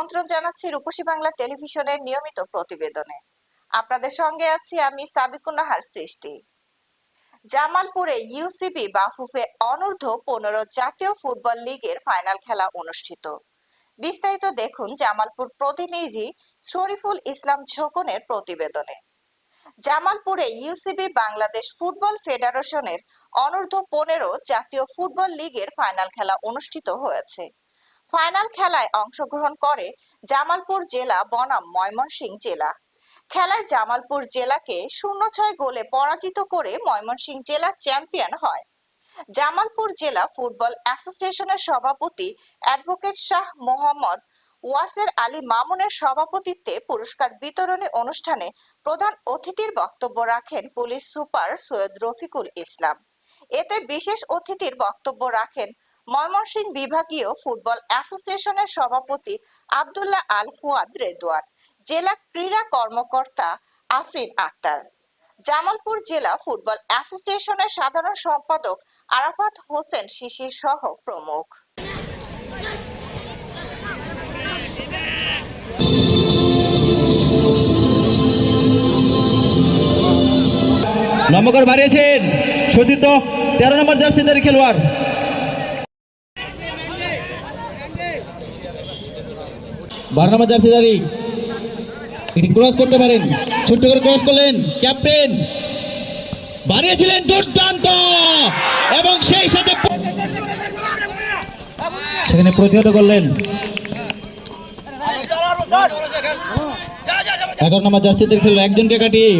আমন্ত্রণ জানাচ্ছি রূপসী বাংলা টেলিভিশনের নিয়মিত প্রতিবেদনে। আপনাদের সঙ্গে আছি আমি সাবিকুন্নাহার সৃষ্টি। জামালপুরে ইউসিবি বাফুফে অনূর্ধ্ব পনেরো জাতীয় ফুটবল লিগের ফাইনাল খেলা অনুষ্ঠিত। বিস্তারিত দেখুন জামালপুর প্রতিনিধি শরীফুল ইসলাম ঝোকনের প্রতিবেদনে। জামালপুরে ইউসিবি বাংলাদেশ ফুটবল ফেডারেশনের অনূর্ধ্ব পনেরো জাতীয় ফুটবল লিগের ফাইনাল খেলা অনুষ্ঠিত হয়েছে। ফাইনাল খেলায় অংশগ্রহণ করে জামালপুর জেলা বনাম ময়মনসিংহ জেলা। খেলায় জামালপুর জেলাকে শূন্য ছয় গোলে পরাজিত করে ময়মনসিংহ জেলা চ্যাম্পিয়ন হয়। জামালপুর জেলা ফুটবল অ্যাসোসিয়েশনের সভাপতি অ্যাডভোকেট শাহ মোহাম্মদ ওয়াসের আলী মামুনের সভাপতিত্বে পুরস্কার বিতরণী অনুষ্ঠানে প্রধান অতিথির বক্তব্য রাখেন পুলিশ সুপার সৈয়দ রফিকুল ইসলাম। এতে বিশেষ অতিথির বক্তব্য রাখেন ময়মনসিংহ বিভাগীয় ফুটবল অ্যাসোসিয়েশনের সভাপতি আব্দুল্লাহ আল ফুয়াদ রেদওয়ান জেলা ক্রীড়া কর্মকর্তা আফরিন আক্তার, জামালপুর জেলা ফুটবল অ্যাসোসিয়েশনের সাধারণ সম্পাদক আরাফাত হোসেন শিশির সহ প্রমুখ। নম্বর বাড়িয়েছেন সতীর্থ তেরো নম্বর জার্সিদের খেলোয়াড়। বারো নম্বর জার্সিদারি এটি ক্রস করতে পারেন। ছোট্ট করে ক্রস করলেন ক্যাপ্টেন। বানিয়েছিলেন দুর্দান্ত। এবং সেই সাথে সেখানে প্রতিহত করলেন। এগারো নম্বর জার্সিদের খেলল একজনকে কাটিয়ে।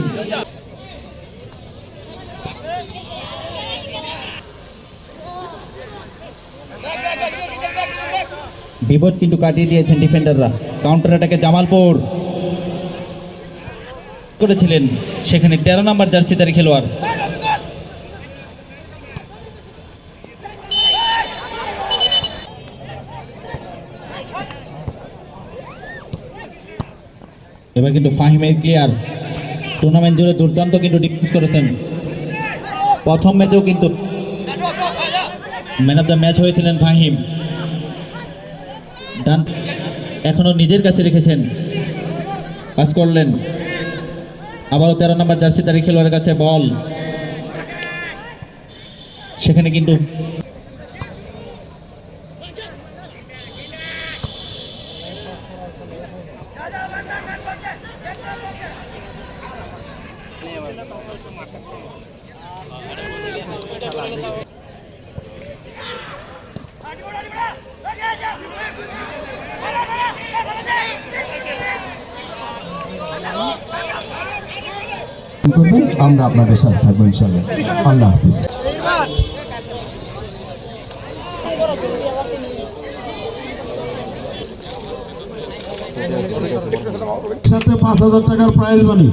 বিপদ কিন্তু কাটিয়ে দিয়েছেন ডিফেন্ডাররা কাউন্টার অ্যাটাকে জামালপুর করেছিলেন সেখানে তেরো নম্বর জার্সি জার্সিদারি খেলোয়াড়। এবার কিন্তু ফাহিমের ক্লিয়ার টুর্নামেন্ট জুড়ে দুর্দান্ত কিন্তু ডিফেন্স করেছেন। প্রথম ম্যাচেও কিন্তু ম্যান অফ দ্য ম্যাচ হয়েছিলেন ফাহিম। ডান। এখনও নিজের কাছে রেখেছেন। পাস করলেন। আবারও তেরো নম্বর জার্সি তারিখ খেলোয়াড়ের কাছে বল। সেখানে কিন্তু করবেন আমরা আপনাদের সাথে থাকব ইনশাল্লাহ আল্লাহ হাফিজ সাথে পাঁচ হাজার টাকার প্রাইজ মানি